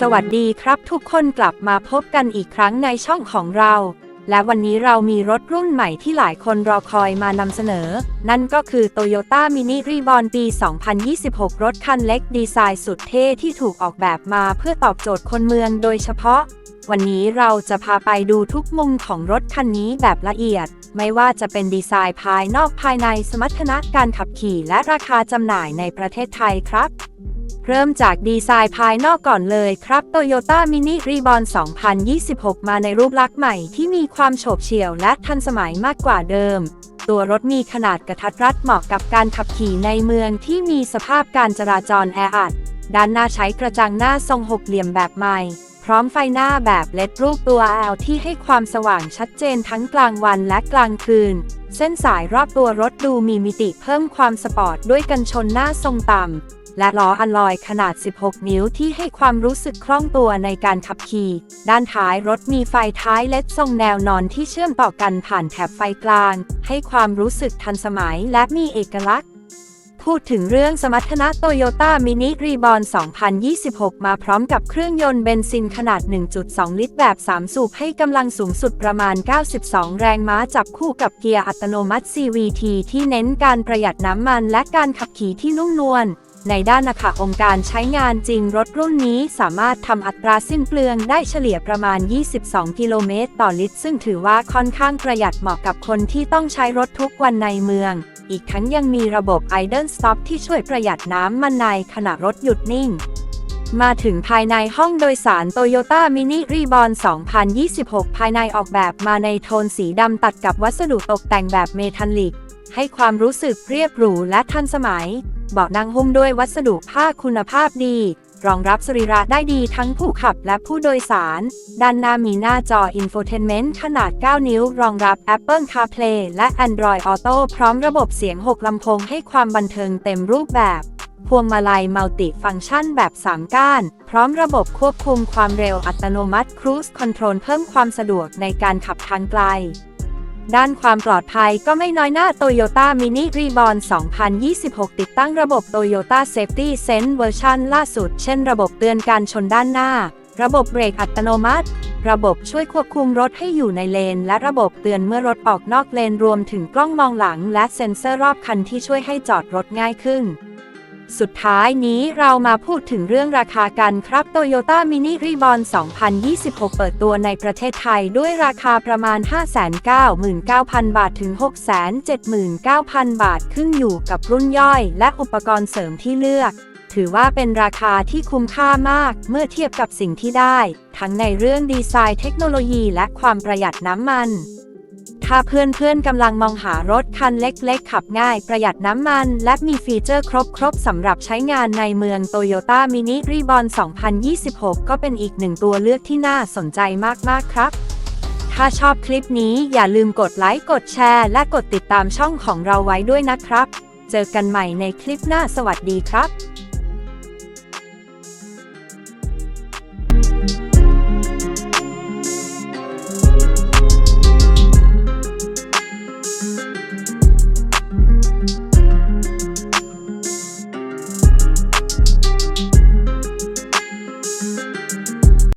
สวัสดีครับทุกคนกลับมาพบกันอีกครั้งในช่องของเรา และวันนี้เรามีรถรุ่นใหม่ที่หลายคนรอคอยมานำเสนอ นั่นก็คือ Toyota Mini Reborn ปี 2026 รถคันเล็กดีไซน์สุดเท่ที่ถูกออกแบบมาเพื่อตอบโจทย์คนเมืองโดยเฉพาะ วันนี้เราจะพาไปดูทุกมุมของรถคันนี้แบบละเอียด ไม่ว่าจะเป็นดีไซน์ภายนอกภายในสมรรถนะการขับขี่และราคาจำหน่ายในประเทศไทยครับ เริ่มจากดีไซน์ภายนอกก่อนเลยครับ Toyota Mini Reborn 2026 มาในรูปลักษณ์ใหม่ที่มีความโฉบเฉี่ยวและทันสมัยมากกว่าเดิม ตัวรถมีขนาดกระทัดรัดเหมาะกับการขับขี่ในเมืองที่มีสภาพการจราจรแออัด ด้านหน้าใช้กระจังหน้าทรงหกเหลี่ยมแบบใหม่ พร้อมไฟหน้าแบบเลดรูปตัว L ที่ให้ความสว่างชัดเจนทั้งกลางวันและกลางคืน เส้นสายรอบตัวรถดูมีมิติเพิ่มความสปอร์ตด้วยกันชนหน้าทรงต่ำ และล้ออัลลอยขนาด 16 นิ้วที่ให้ความรู้สึกคล่องตัวในการขับขี่ ด้านท้ายรถมีไฟท้ายเล็ดทรงแนวนอนที่เชื่อมต่อกันผ่านแถบไฟกลาง ให้ความรู้สึกทันสมัยและมีเอกลักษณ์พูดถึงเรื่องสมรรถนะ Toyota Mini Reborn 2026 มาพร้อมกับเครื่องยนต์เบนซินขนาด 1.2 ลิตรแบบ 3 สูบให้กำลังสูงสุดประมาณ 92 แรงม้าจับคู่กับเกียร์อัตโนมัติ CVT ที่เน้นการประหยัดน้ำมันและการขับขี่ที่นุ่มนวล ในด้านนะคะองค์การใช้งานจริงรถรุ่นนี้สามารถทำอัตราสิ้นเปลืองได้เฉลี่ยประมาณ 22 กิโลเมตร ต่อลิตร ซึ่งถือว่าค่อนข้างประหยัดเหมาะกับคนที่ต้องใช้รถทุกวันในเมือง อีกทั้งยังมีระบบ Idle Stop ที่ช่วยประหยัดน้ำมันในขณะรถหยุดนิ่งมาถึงภายในห้องโดยสาร Toyota Mini Reborn 2026 ภายในออกแบบมาในโทนสีดำตัดกับวัสดุตกแต่งแบบเมทัลลิก ให้ความรู้สึกเรียบหรูและทันสมัย เบาะนั่งหุ้มด้วยวัสดุผ้าคุณภาพดี รองรับสรีระได้ดีทั้งผู้ขับและผู้โดยสาร ด้านหน้ามีหน้าจอ Infotainment ขนาด 9 นิ้ว รองรับ Apple CarPlay และ Android Auto พร้อมระบบเสียง 6 ลำโพงให้ความบันเทิงเต็มรูปแบบพวงมาลัยมัลติฟังก์ชันแบบ 3 ก้าน พร้อมระบบควบคุมความเร็วอัตโนมัติ Cruise Control เพิ่มความสะดวกในการขับทางไกล ด้านความปลอดภัยก็ไม่น้อยหน้า Toyota Mini Reborn 2026 ติดตั้งระบบ Toyota Safety Sense เวอร์ชันล่าสุด เช่นระบบเตือนการชนด้านหน้า ระบบเบรกอัตโนมัติ ระบบช่วยควบคุมรถให้อยู่ในเลน และระบบเตือนเมื่อรถออกนอกเลนรวมถึงกล้องมองหลัง และเซ็นเซอร์รอบคันที่ช่วยให้จอดรถง่ายขึ้น สุดท้ายนี้เรามาพูดถึงเรื่องราคากันครับ Toyota Mini Reborn 2026 เปิดตัวในประเทศไทยด้วยราคาประมาณ 599,000 บาทถึง 679,000 บาทขึ้นอยู่กับรุ่นย่อย และอุปกรณ์เสริมที่เลือก ถือว่าเป็นราคาที่คุ้มค่ามากเมื่อเทียบกับสิ่งที่ได้ ทั้งในเรื่องดีไซน์เทคโนโลยีและความประหยัดน้ำมัน ถ้าเพื่อนๆกำลังมองหารถคันเล็กๆ ขับง่าย ประหยัดน้ำมัน และมีฟีเจอร์ครบๆสำหรับใช้งานในเมือง Toyota Mini Reborn 2026 ก็เป็นอีกหนึ่งตัวเลือกที่น่าสนใจมากๆครับ ถ้าชอบคลิปนี้อย่าลืมกดไลค์ กดแชร์ และกดติดตามช่องของเราไว้ด้วยนะครับ เจอกันใหม่ในคลิปหน้าสวัสดีครับ